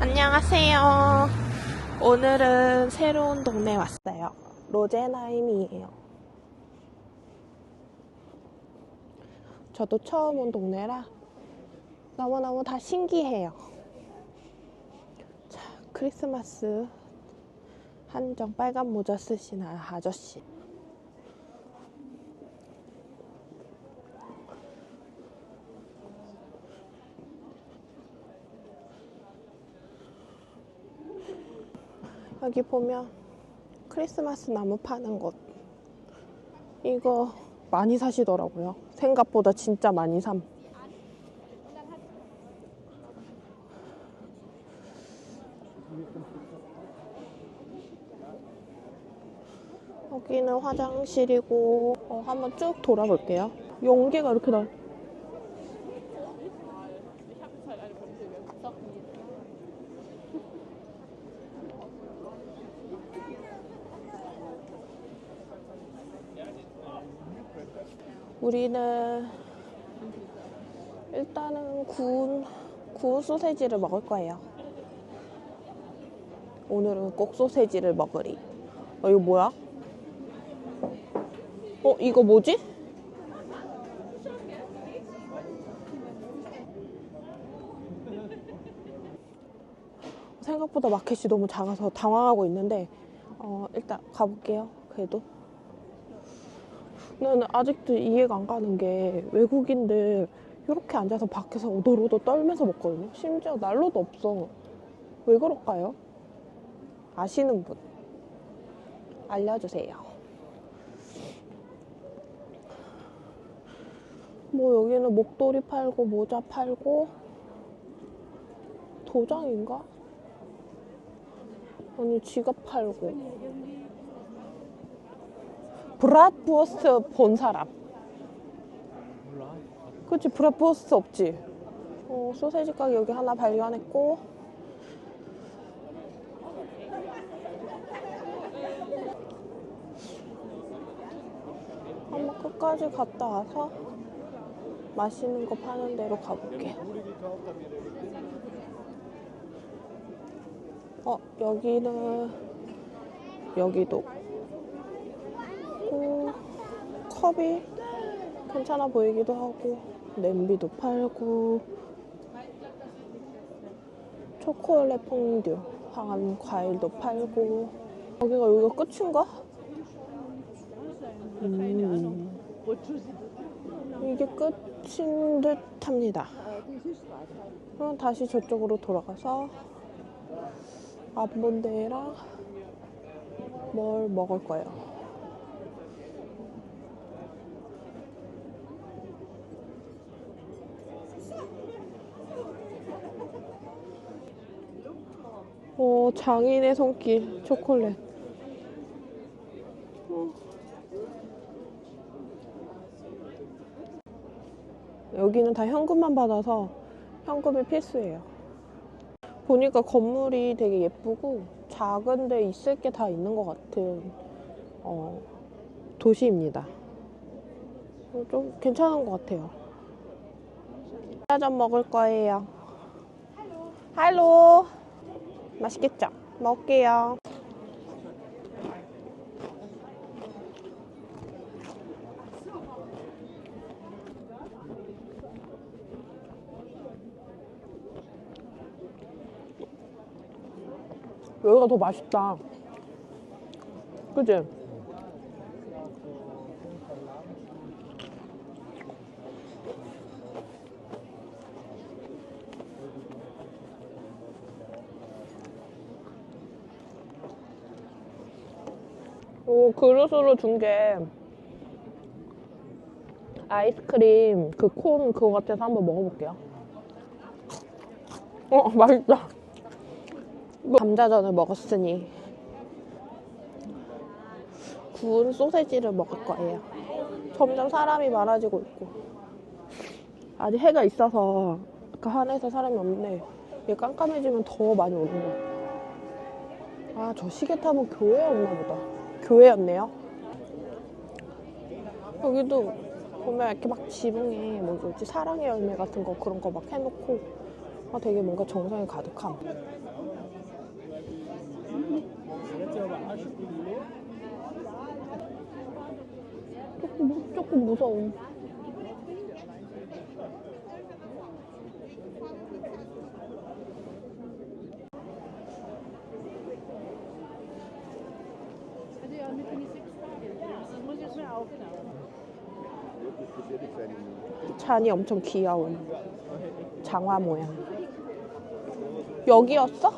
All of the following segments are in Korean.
안녕하세요. 오늘은 새로운 동네 왔어요. 로제나임이에요. 저도 처음 온 동네라 너무너무 다 신기해요. 자, 크리스마스 한정 빨간 모자 쓰신 아- 아저씨. 여기 보면 크리스마스 나무 파는 곳. 이거 많이 사시더라고요. 생각보다 진짜 많이 삼. 여기는 화장실이고 어, 한번 쭉 돌아볼게요. 용기가 이렇게 나. 우리는 일단은 구운 구운 소세지를 먹을 거예요. 오늘은 꼭 소세지를 먹으리. 어 이거 뭐야? 어 이거 뭐지? 생각보다 마켓이 너무 작아서 당황하고 있는데 어 일단 가볼게요. 그래도 나는 아직도 이해가 안 가는 게 외국인들 이렇게 앉아서 밖에서 오돌오돌 떨면서 먹거든요. 심지어 난로도 없어. 왜 그럴까요? 아시는 분 알려주세요. 뭐 여기는 목도리 팔고 모자 팔고 도장인가? 아니 지갑 팔고 브라트워스트 본 사람. 그치 브라트워스트 없지. 어, 소세지 가게 여기 하나 발견했고. 한번 끝까지 갔다 와서 맛있는 거 파는 데로 가볼게. 어 여기는 여기도 오, 컵이 괜찮아 보이기도 하고 냄비도 팔고 초콜릿 퐁듀 황한 과일도 팔고. 여기가 여기가 끝인가? 음, 이게 끝인 듯 합니다. 그럼 다시 저쪽으로 돌아가서 앞본 데랑 뭘 먹을 거예요 오, 장인의 손길 초콜릿. 어. 여기는 다 현금만 받아서 현금이 필수예요. 보니까 건물이 되게 예쁘고 작은데 있을 게 다 있는 것 같은 어, 도시입니다. 어, 좀 괜찮은 것 같아요. 짜장 먹을 거예요. 할로. 맛있겠죠? 먹을게요. 여기가 더 맛있다. 그지? 오, 그릇으로 준 게 아이스크림 그 콘 그거 같아서 한번 먹어볼게요. 어, 맛있다. 감자전을 먹었으니 구운 소세지를 먹을 거예요. 점점 사람이 많아지고 있고 아직 해가 있어서 그 한에서 사람이 없는데 얘 깜깜해지면 더 많이 오는 거야. 아, 저 시계탑은 교회였나 보다. 교회였네요. 여기도 보면 이렇게 막 지붕에 뭐 뭐지 사랑의 열매 같은 거 그런 거 막 해놓고 아, 되게 뭔가 정성이 가득함. 조금, 무- 조금 무서움. 잔이 엄청 귀여운 장화 모양. 여기였어?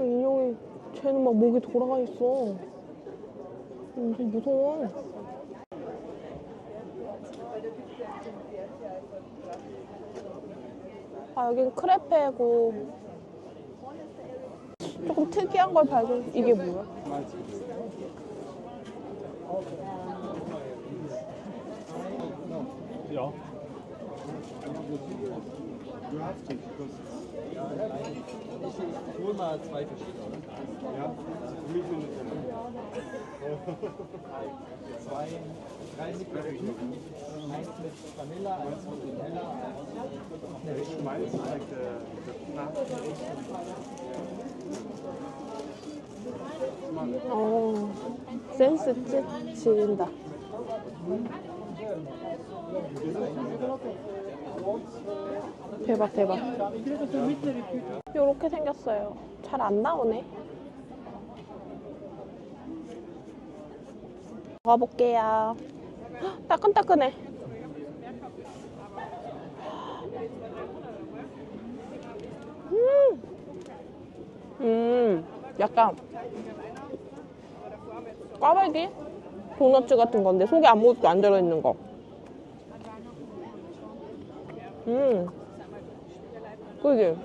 인형이 쟤는 막 목이 돌아가 있어. 엄청 무서워. 아 여긴 크레페고 조금 특이한 걸 발견. 이게 뭐야? Zwei drei Liquid. Eins mit Vanilla, eins mit Nutella. Meins ist like the, the 어 센스 찌, 지린다. 대박 대박. 요렇게 생겼어요. 잘 안 나오네. 먹어볼게요. 헉, 따끈따끈해. 음, 음, 약간 꽈배기? 도넛 같은 건데 속에 아무것도 안 들어있는 거. 음. 그지?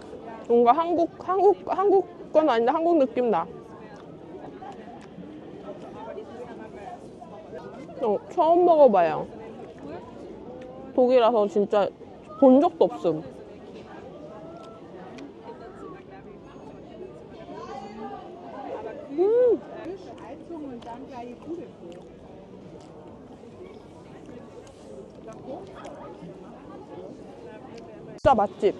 뭔가 한국, 한국, 한국 건 아닌데 한국 느낌 나. 어, 처음 먹어봐요. 독이라서 진짜 본 적도 없음. 음. 진짜 맛집.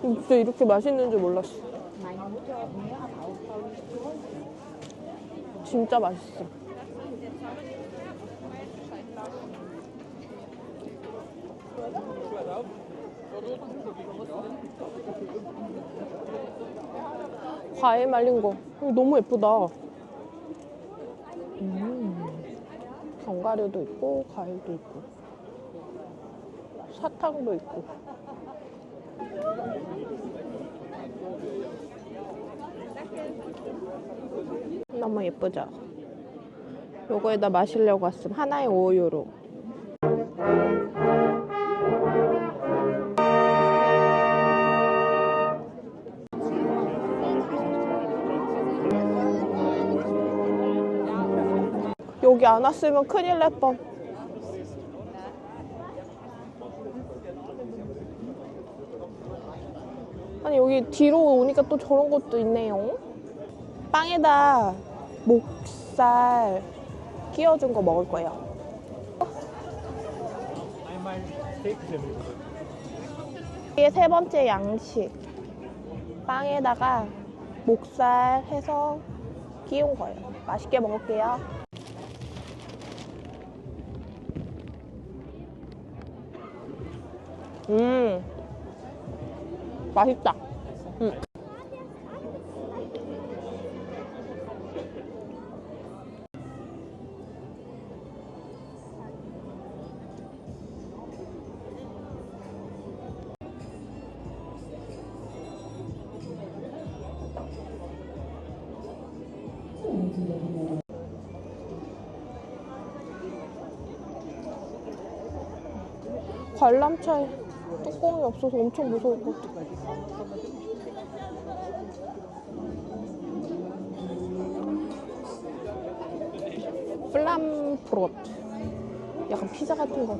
진짜 이렇게 맛있는 줄 몰랐어. 진짜 맛있어. 과일 말린 거. 너무 예쁘다. 음. 견과류도 있고, 과일도 있고, 사탕도 있고. 너무 예쁘죠? 요거에다 마시려고 왔음. 하나에 5유로. 여기 안 왔으면 큰일 날 뻔. 아니 여기 뒤로 오니까 또 저런 것도 있네요. 빵에다 목살 끼워준 거 먹을 거예요. 이게 세 번째 양식. 빵에다가 목살 해서 끼운 거예요. 맛있게 먹을게요. 음, 맛있다. 음. 관람차에 뚜껑이 없어서 엄청 무서울 것 같아. 플람프로트. 약간 피자 같은 거.